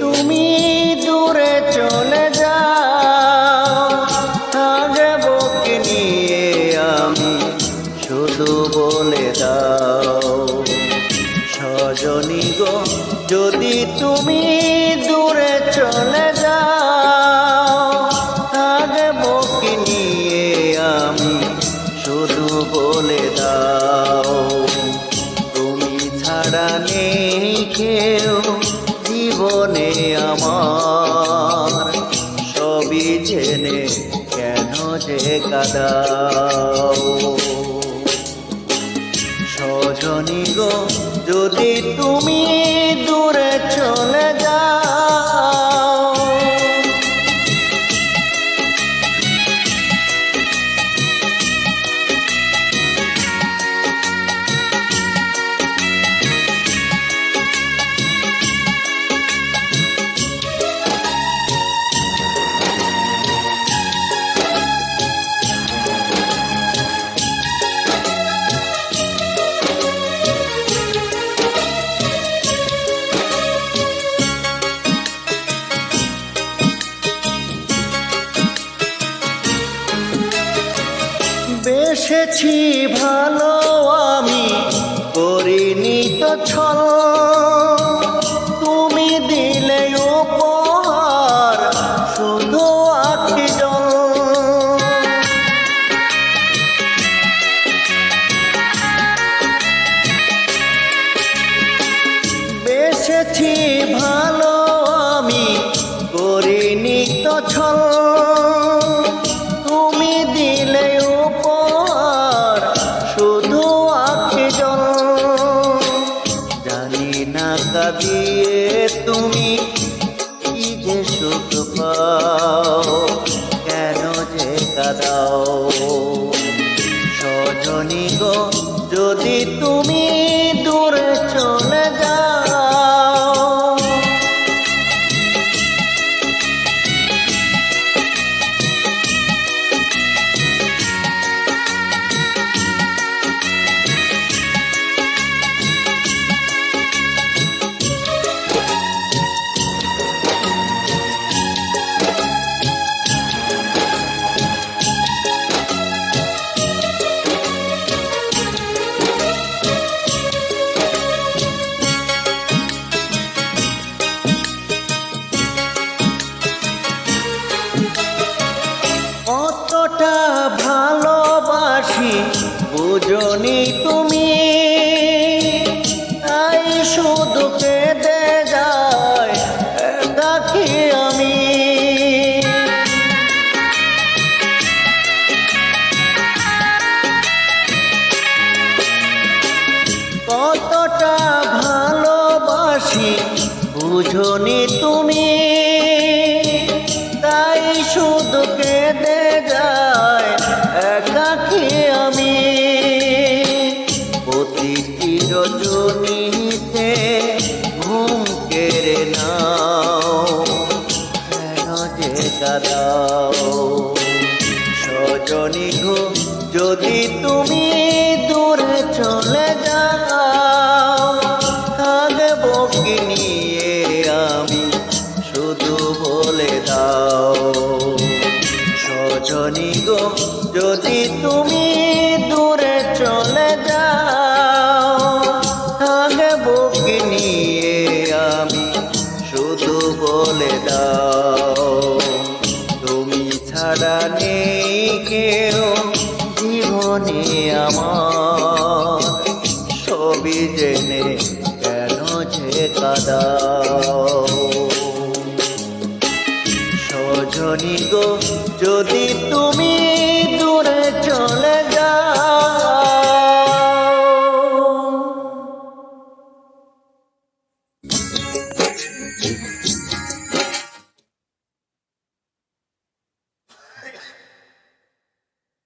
তুমি দূরে চলে যাও। কি নিয়ে আমি শুধু বলে দাও। সজনী গো, যদি তুমি দূরে চলে যাও থাকব নিয়ে আমি শুধু বলে দাও। তুমি ছাড়া নেই কেউ যে কাদাও সজনী গো যদি তুমি দূরে চলে যাও বেসেছি ভালো আমি করিনি তো ছল। তুমি দিলে উপহার শুধু আখি জল। বেসেছি ভালো বুঝনি তুমি, তাই শুধু কেঁদে যায় একাকি আমি। প্রতিটি রজনীতে ঘুম কেড়ে নাও কেন যে কাদাও। সজনী ঘুম যদি তুমি দূরে চলে যদি তুমি দূরে চলে যাও থাকব কি নিয়ে আমি শুধু বলে দাও, তুমি ছাড়া নেই কেউ জীবনে আমার। ছবি জেনে কেন যে কাদাও। সজনী গো, যদি তুমি Jesus.